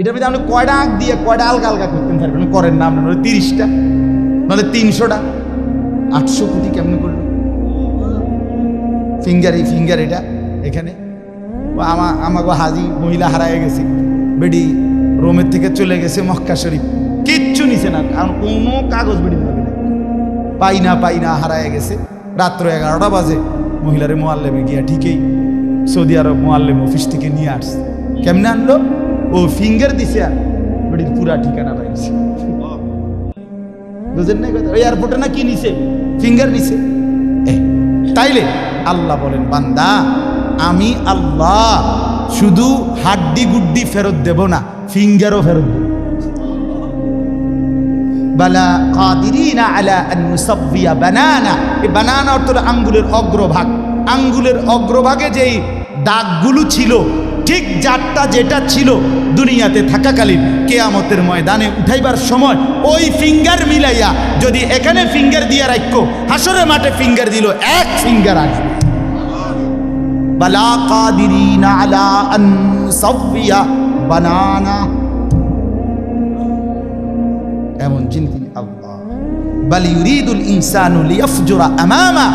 এটার ভিতরে আপনি কয়টা আঁক দিয়ে কয়টা আলগা আলগা করতেন পারবেন করেন না, আপনার তিরিশটা, নাহলে তিনশোটা। আটশো কোটি কেমনে করল? ফিঙ্গার এই ফিঙ্গার এটা, এখানে। আমা আমাকে হাজি মহিলা হারায় গেছে, বেডি রোমের থেকে চলে গেছে মক্কা শরীফ। কিচ্ছু নিছে না, কারণ কোনো কাগজ বেডি লাগে না পাই না পাই না হারায় গেছে। রাত্র এগারোটা বাজে, মহিলারে মোয়াল্লেমে গিয়া ঠিকই সৌদি আরব মোয়াল্লেম অফিস থেকে নিয়ে আসছে। কেমনে আনলো? ও ফিঙ্গার দিছে পুরা ঠিকানা পাইছে। বুঝেন না কথা? এয়ারপোর্টে না কি নিছে? ফিঙ্গার নিছে। তাইলে আল্লাহ বলেন, বান্দা, আমি আল্লাহ, শুধু হাড্ডি গুড্ডি ফেরত দেব না ফিঙ্গারও ফেরত দেব। বালা কাদিরিনা আলা আন বানানা। এই বানানা অর্থ আঙ্গুলের অগ্রভাগ। আঙ্গুলের অগ্রভাগে যেই দাগগুলো ছিল ঠিক যারটা যেটা ছিল দুনিয়াতে থাকাকালীন কেয়ামতের ময়দানে উঠাইবার সময়, ওই ফিঙ্গার মিলাইয়া যদি এখানে ফিঙ্গার দিয়া রাখো হাসরের মাঠে ফিঙ্গার দিল, এক ফিঙ্গার আসবে বানানা। এমন আল্লাহ বাল ইউরিদুল ইনসানু লিয়াফজুরা আমামা।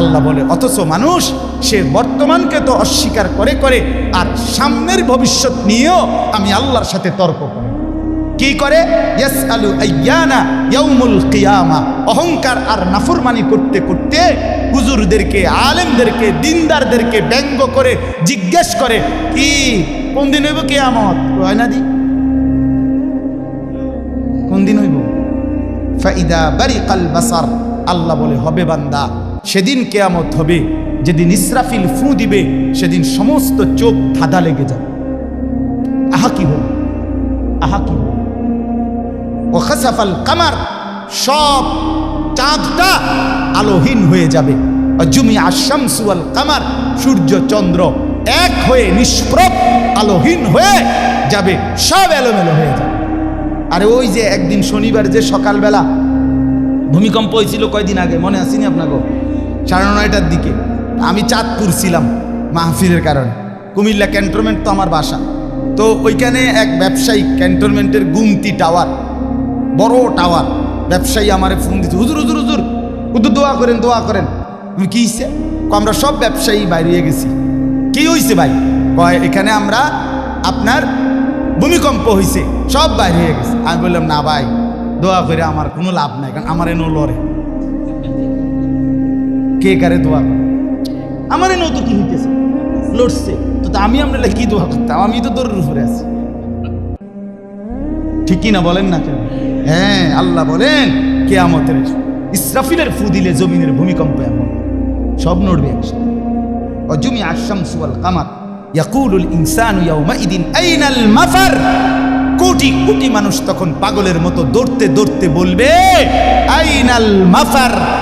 আল্লাহ বলে, অথচ মানুষ সে বর্তমানকে তো অস্বীকার করে করে, আর সামনের ভবিষ্যৎ নিয়েও আমি আল্লাহর সাথে তর্ক করে। কি করে? ইয়াসআলু আইয়ানা ইয়াউমুল কিয়ামা। অহংকার আর নাফরমানি করতে করতে হুজুরদেরকে, আলেমদেরকে, দিনদারদেরকে ব্যঙ্গ করে, জিজ্ঞেস করে, কি, কোন দিন হইব কিয়ামত? হয় না দি ফাইদা বারিকাল বাসার, আল্লাহ বলে, হবে বান্দা, সেদিন কেয়ামত হবে, যেদিন ইসরাফিল ফু দিবে, সেদিন সমস্ত চোখ ধাঁধা লেগে যাবে। আহা কি হল? আহা কি হল? ও খাসাফাল কামার, সব চাঁদটা আলোহীন হয়ে যাবে। জুমি আশামসুয়াল কামার, সূর্য চন্দ্র এক হয়ে নিষ্প্রভ আলোহীন হয়ে যাবে, সব এলোমেলো হয়ে যাবে। আরে ওই যে একদিন শনিবার যে সকালবেলা ভূমিকম্প হয়েছিল কয়দিন আগে মনে আসিনি আপনাকে? সাড়ে নয়টার দিকে। আমি চাঁদপুর ছিলাম মাহফিলের কারণে। কুমিল্লা ক্যান্টনমেন্ট তো আমার বাসা। তো ওইখানে এক ব্যবসায়ী ক্যান্টনমেন্টের গুমতি টাওয়ার বড় টাওয়ার ব্যবসায়ী আমারে ফোন দিচ্ছে হুজুর হুজুর হুজুর হুজুর দোয়া করেন দোয়া করেন। আমি কি কয়, আমরা সব ব্যবসায়ী বাইরে গেছি। কী হয়েছে ভাই? কয় এখানে আমরা আপনার ভূমিকম্প হইছে। সব বাইরে হয়ে গেছে। আমি বললাম, না ভাই, দোয়া করে আমার কোনো লাভ নাই, কারণ আমার এনো লড়ে। কে কারে দোয়া করে? আমার এনো তো কি হইতেছে? লড়ছে। তো আমি আপনার কি দোয়া করতাম? আমি তো দৌড়ের উপরে আছি। ঠিকই না বলেন না কেন? হ্যাঁ আল্লাহ বলেন, কেয়ামতের ইসরাফিলের ফু দিলে জমিনের ভূমিকম্প এমন। সব নড়বে একসাথে। অজুমি আশামসু ওয়াল কামার, ইয়াকুলুল ইনসানু ইয়াউমাইদিন আইনাল মাফার। কোটি কোটি মানুষ তখন পাগলের মতো দৌড়তে দৌড়তে বলবে আইনাল মাফার।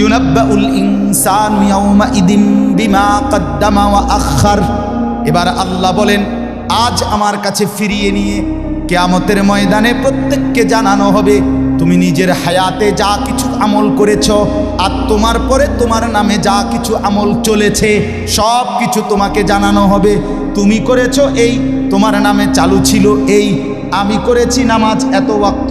ইউনাব্বাউল ইনসানু ইয়াউমা ইদিন বিমা কদ্দামা ওয়া আখার এবার আল্লাহ বলেন, আজ আমার কাছে ফিরিয়ে নিয়ে কেয়ামতের ময়দানে প্রত্যেককে জানানো হবে, তুমি নিজের হায়াতে যা কিছু আমল করেছ আর তোমার পরে তোমার নামে যা কিছু আমল চলেছে, সব কিছু তোমাকে জানানো হবে। তুমি করেছ এই, তোমার নামে চালু ছিল এই। আমি করেছি নামাজ এত ওয়াক্ত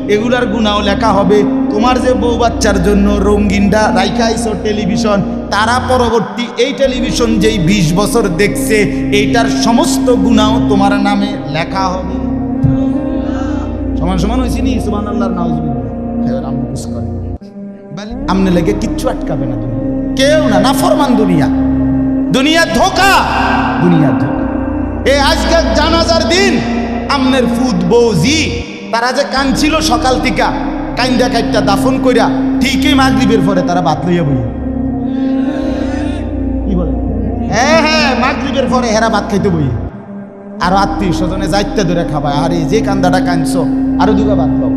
এগুলার গুণাও লেখা হবে। তোমার যে বউ বাচ্চার জন্য রঙ্গিনটা রাইখা আইছো টেলিভিশন, তারা পরবর্তী এই টেলিভিশন যেই বিশ বছর দেখছে, এইটার সমস্ত গুণাও তোমার নামে লেখা হবে। সমান সমান হয়েছে নি? সুবান আল্লাহর বুঝ করে। আমনে লেগে কিচ্ছু আটকাবে না দুনিয়া। কেউ না না ফরমান দুনিয়া। দুনিয়া ধোকা দুনিয়া ধোকা। এই আজকে জানাজার দিন, আমনের ফুদ বৌজি তারা যে কানছিল সকাল থেকে, কাইন্দা কাইটটা দাফন কইরা ঠিকই মাগরিবের পরে তারা বাদ লইয়া বই কি বলে? হ্যাঁ হ্যাঁ মাগরিবের পরে হেরা ভাত খাইতে বই আর আত্মীয় স্বজনে যাইতে ধরে খাবায়, আরে যে কান্দাটা কানছ আরও দুগা ভাত লও।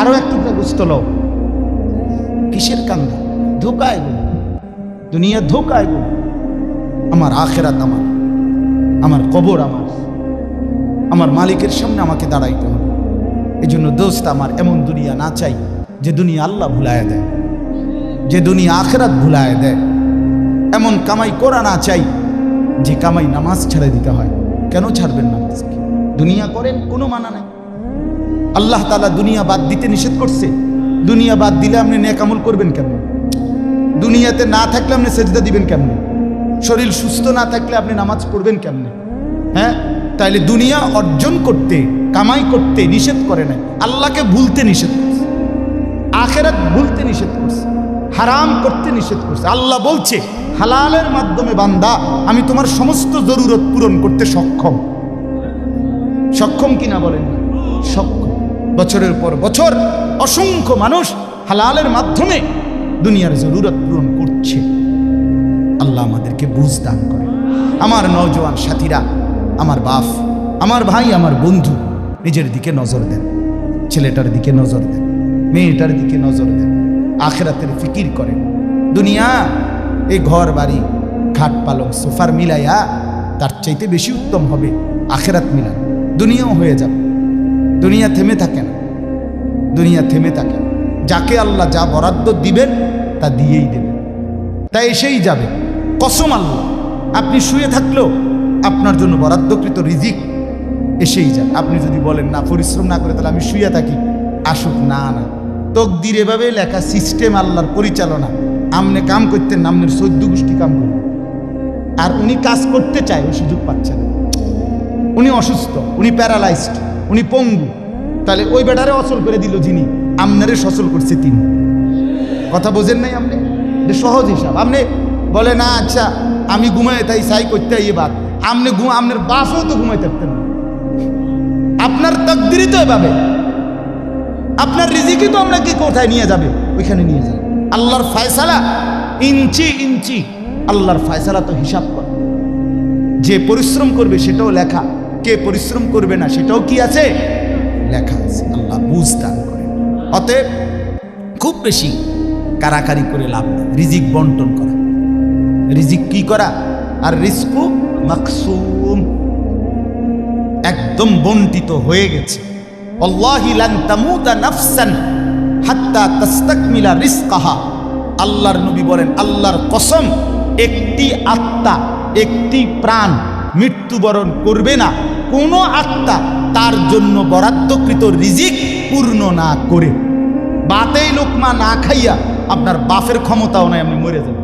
আরও এক টুকরা গুস্ত লও। কিসের কান্দা? ধোকা এগুলো দুনিয়া ধোকা এগুলো আমার আখেরাত আমার আমার কবর আমার। আমার মালিকের সামনে আমাকে দাঁড়াইতে হবে। এই জন্য দোস্ত আমার এমন দুনিয়া না চাই যে দুনিয়া আল্লাহ ভুলায় দেয়, যে দুনিয়া আখেরাত ভুলায় দেয়। এমন কামাই করা না চাই যে কামাই নামাজ ছেড়ে দিতে হয়। কেন ছাড়বেন নামাজকে? দুনিয়া করেন, কোনো মানা নাই। আল্লাহ তালা দুনিয়া বাদ দিতে নিষেধ করছে। দুনিয়া বাদ দিলে আপনি নেকামল করবেন কেমন? দুনিয়াতে না থাকলে আপনি সেজদা দিবেন কেমনে? শরীর সুস্থ না থাকলে আপনি নামাজ পড়বেন কেমনে? হ্যাঁ? তাইলে দুনিয়া অর্জন করতে, কামাই করতে নিষেধ করে নাই। আল্লাহকে ভুলতে নিষেধ করছে। আখেরাত ভুলতে নিষেধ করছে। হারাম করতে নিষেধ করছে। আল্লাহ বলছে, হালালের মাধ্যমে বান্দা, আমি তোমার সমস্ত জরুরত পূরণ করতে সক্ষম। সক্ষম কিনা বলেন? সক্ষম। বছরের পর বছর অসংখ্য মানুষ হালালের মাধ্যমে দুনিয়ার জরুরত পূরণ করছে। আল্লাহ আমাদেরকে বুঝ দান করে। আমার নওজোয়ান সাথীরা আমার বাপ, আমার ভাই, আমার বন্ধু নিজের দিকে নজর দেন, ছেলেটার দিকে নজর দেন, মেয়েটার দিকে নজর দেন, আখেরাতের ফিকির করেন। দুনিয়া, এই ঘর বাড়ি, খাট পালং, সোফার মিলাইয়া তার চাইতে বেশি উত্তম হবে আখেরাত মিলান। দুনিয়াও হয়ে যাবে। দুনিয়া থেমে থাকে না। দুনিয়া থেমে থাকে। যাকে আল্লাহ যা বরাদ্দ দিবেন, তা দিয়েই দেবেন। তা এসেই যাবে। কসম আল্লাহ, আপনি শুয়ে থাকলেও আপনার জন্য বরাদ্দকৃত রিজিক এসেই যাবে আপনি যদি বলেন, না, পরিশ্রম না করে তাহলে আমি শুয়ে থাকি। আসুক, না না। তকদির এভাবে লেখা, সিস্টেম আল্লাহর পরিচালনা। আমনে কাম করতেন, আমনের সদ্য গোষ্ঠী কাম করবেন আর উনি কাজ করতে চায় ওই সুযোগ পাচ্ছেন। উনি অসুস্থ, উনি প্যারালাইজড, উনি পঙ্গু। তাহলে ওই বেটারে অচল করে দিল যিনি, আমনারে সচল করছে তিনি। কথা বোঝেন নাই আপনি? সহজ হিসাব। আপনি বলে না আচ্ছা আমি ঘুমাই তাই সাই করতে ইয়ে বাদ। আপনি আপনার বাপও তো ঘুমাই থাকতেন না। আপনার তকদিরই তো এভাবে। আপনার রিজিকই তো আপনাকে কোথায় নিয়ে যাবে? ওইখানে নিয়ে যাবে আল্লাহর ফায়সালা ইঞ্চি ইঞ্চি আল্লাহর ফায়সালা তো হিসাব কর। যে পরিশ্রম করবে সেটাও লেখা। কে পরিশ্রম করবে না সেটাও কি আছে? লেখা আছে। আল্লাহ বুঝ করে অতএব খুব বেশি কারাকারি করে লাভ রিজিক বন্টন করা। রিজিক কি করা? আর রিস্কু মাকসুম। একদম বন্টিত হয়ে গেছে। আল্লাহর নবী বলেন, আল্লাহর কসম, একটি আত্মা, একটি প্রাণ মৃত্যুবরণ করবে না। কোনো আত্মা তার জন্য বরাদ্দকৃত রিজিক পূর্ণ না করে। বাতেই লোকমা না খাইয়া আপনার বাফের ক্ষমতাও নাই, আপনি মরে যাবেন।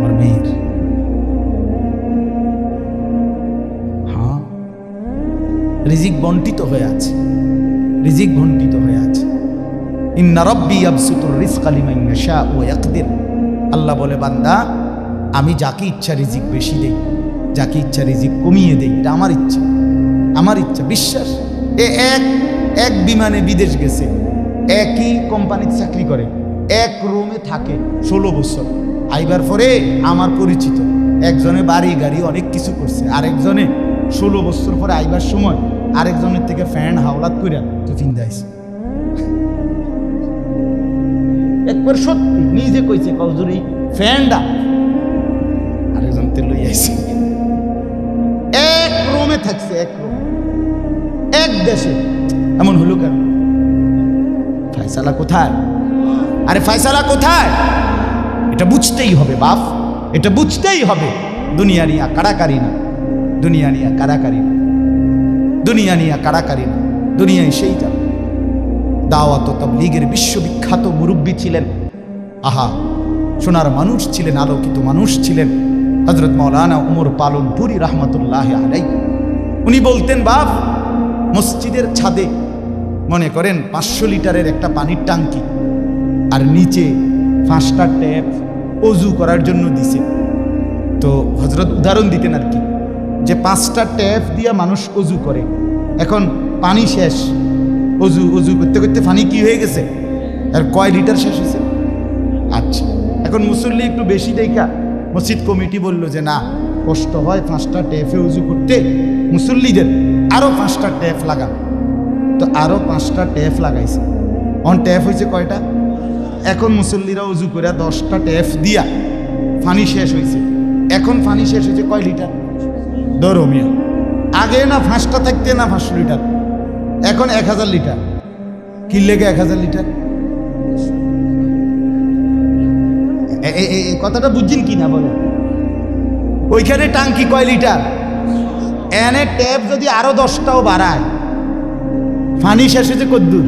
রিজিক বন্টিত হয়ে আছে। রিজিক বন্টিত হয়ে আছে। ইন্না রব্বি আবসুতুর রিজকা লিমান ইয়াশা ওয়া ইয়াকদির। আল্লাহ বলে, বান্দা, আমি যাকে ইচ্ছা রিজিক বেশি দেই, যাকে ইচ্ছা রিজিক কমিয়ে দেই, এটা আমার ইচ্ছা। আমার ইচ্ছা, বিশ্বাস। এ এক এক বিমানে বিদেশ গেছে, একই কোম্পানির চাকরি করে, এক রুমে থাকে ষোলো বছর। আইবার পরে আমার পরিচিত, একজনে বাড়ি গাড়ি অনেক কিছু করছে, আরেকজনে ষোলো বছর পরে আইবার সময় আরেকজনের থেকে ফ্যান হাওলাত কইরা তো চিন্তাইছে একবার সত্যি নিজে কইছে কজুর ফ্যানটা আরেকজন তে লই আইছে। এক রুমে থাকছে, এক রুম। এক দেশে। এমন হলো কেন? ফায়সালা কোথায়? আরে ফায়সালা কোথায়? এটা বুঝতেই হবে বাপ, এটা বুঝতেই হবে। দুনিয়া নিয়া কারাকারি না। দুনিয়া নিয়া কারাকারি না। দুনিয়া নিয়া কারাকারি না। দুনিয়ায় সেইটা দাওয়াত ও তাবলীগের বিশ্ববিখ্যাত মুরব্বী ছিলেন। আহা, সোনার মানুষ ছিলেন, আলোকিত মানুষ ছিলেন। হজরত মৌলানা উমর পালন পুরি রহমতুল্লাহ আলাই উনি বলতেন, বাপ, মসজিদের ছাদে, মনে করেন পাঁচশো লিটারের একটা পানির টাঙ্কি আর নিচে পাঁচটা ট্যাপ অজু করার জন্য দিছে। তো হজরত উদাহরণ দিতেন আর কি। যে পাঁচটা ট্যাপ দিয়ে মানুষ অজু করে। এখন পানি শেষ। অজু অজু করতে করতে পানি কি হয়ে গেছে? আর কয় লিটার শেষ হয়েছে? আচ্ছা এখন মুসল্লি একটু বেশি দেখা। মসজিদ কমিটি বলল যে না, কষ্ট হয় পাঁচটা ট্যাপে উজু করতে। মুসল্লিদের আরও পাঁচটা ট্যাপ লাগা তো আরও পাঁচটা ট্যাপ লাগাইছে। অন ট্যাপ হয়েছে কয়টা? এখন মুসল্লিরা উজু করে দশটা ট্যাপ দিয়া ফানি শেষ হয়েছে। এখন ফানি শেষ হয়েছে কয় লিটার? ধরো মিয়া। আগে না ফাঁসটা থাকতে না পাঁচশো লিটার? এখন এক হাজার লিটার। কি লেগে এক হাজার লিটার? কথাটা বুঝছেন কি না বলেন? ওইখানে টাঙ্কি কয় লিটার? এনে ট্যাপ যদি আরও দশটাও বাড়ায়। পানি শেষ হয়েছে কদ্দুর।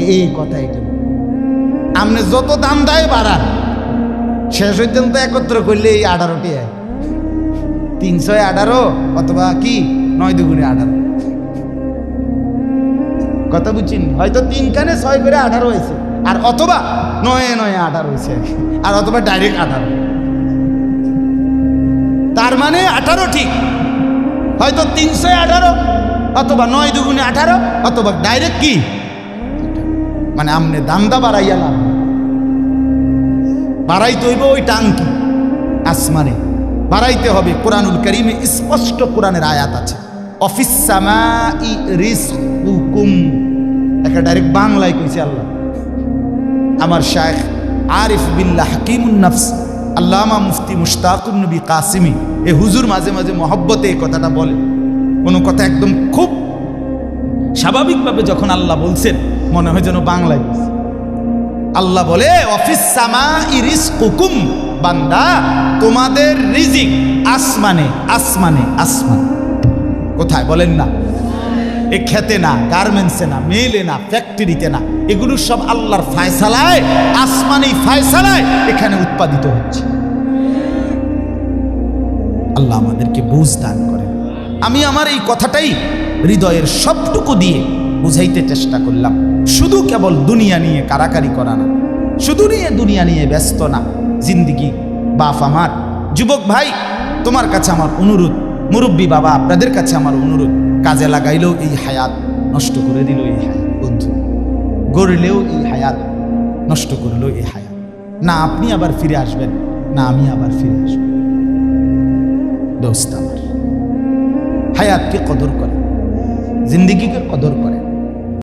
এই কথা এটা। আপনি যত দাম দেয় বাড়ান। শেষ হইতেন তো একত্র করলে এই আঠারোটি হয় তিনশো আঠারো অথবা কি? নয় দুগুণে আঠারো। কথা বুঝছেন? হয়তো তিনখানে ছয় করে আঠারো হয়েছে। আর অথবা নয়ে নয়ে আঠারো হয়েছে। আর অথবা ডাইরেক্ট আঠারো। তার মানে আঠারো ঠিক। হয়তো তিনশো আঠারো অথবা নয় দুগুণে আঠারো অথবা ডাইরেক্ট কি? মানে আমনে দামদা বাড়াইয়া লাভ। বাড়াইতে হইব ওই টাঙ্কি, আসমানে। বাড়াইতে হবে। কোরআনুল করিমে স্পষ্ট কোরআনের আয়াত আছে। অফিস সামাই রিজকুকুম। একটা ডাইরেক্ট বাংলায় কইছে আল্লাহ। আমার শায়েখ আরিফ বিল্লাহ হাকিমুন নফস, আল্লামা মুফতি মুশতাকুন নবী কাসিমি, এ হুজুর মাঝে মাঝে মহব্বতে এই কথাটা বলে। কোনো কথা একদম খুব স্বাভাবিকভাবে যখন আল্লাহ বলছেন, মনে হয় যেন বাংলায় আল্লাহ বলে, অফিস সামা ইরিস কুকুম বান্দা, তোমাদের রিজিক আসমানে আসমানে, আসমান। কোথায় বলেন না? এ খেতে না, গার্মেন্টসে না, মেলে না, ফ্যাক্টরিতে না, এগুলো সব আল্লাহর ফায়সালায় আসমানি ফায়সালায় এখানে উৎপাদিত হচ্ছে। আল্লাহ আমাদেরকে বুঝ দান করেন। আমি আমার এই কথাটাই হৃদয়ের সবটুকু দিয়ে বুঝাইতে চেষ্টা করলাম। শুধু কেবল দুনিয়া নিয়ে কারাকারি করা না, শুধু নিয়ে দুনিয়া নিয়ে ব্যস্ত না জিন্দিগি। বাপ আমার, যুবক ভাই, তোমার কাছে আমার অনুরোধ। মুরব্বী বাবা, আপনাদের কাছে আমার অনুরোধ। কাজে লাগাইলেও এই হায়াত নষ্ট করে দিল এই হায়াত, বন্ধু। গড়লেও এই হায়াত নষ্ট করলেও এই হায়াত। না আপনি আবার ফিরে আসবেন, না আমি আবার ফিরে আসব। দোস্ত আমার, হায়াতকে কদর করে, জিন্দিগিকে কদর করে।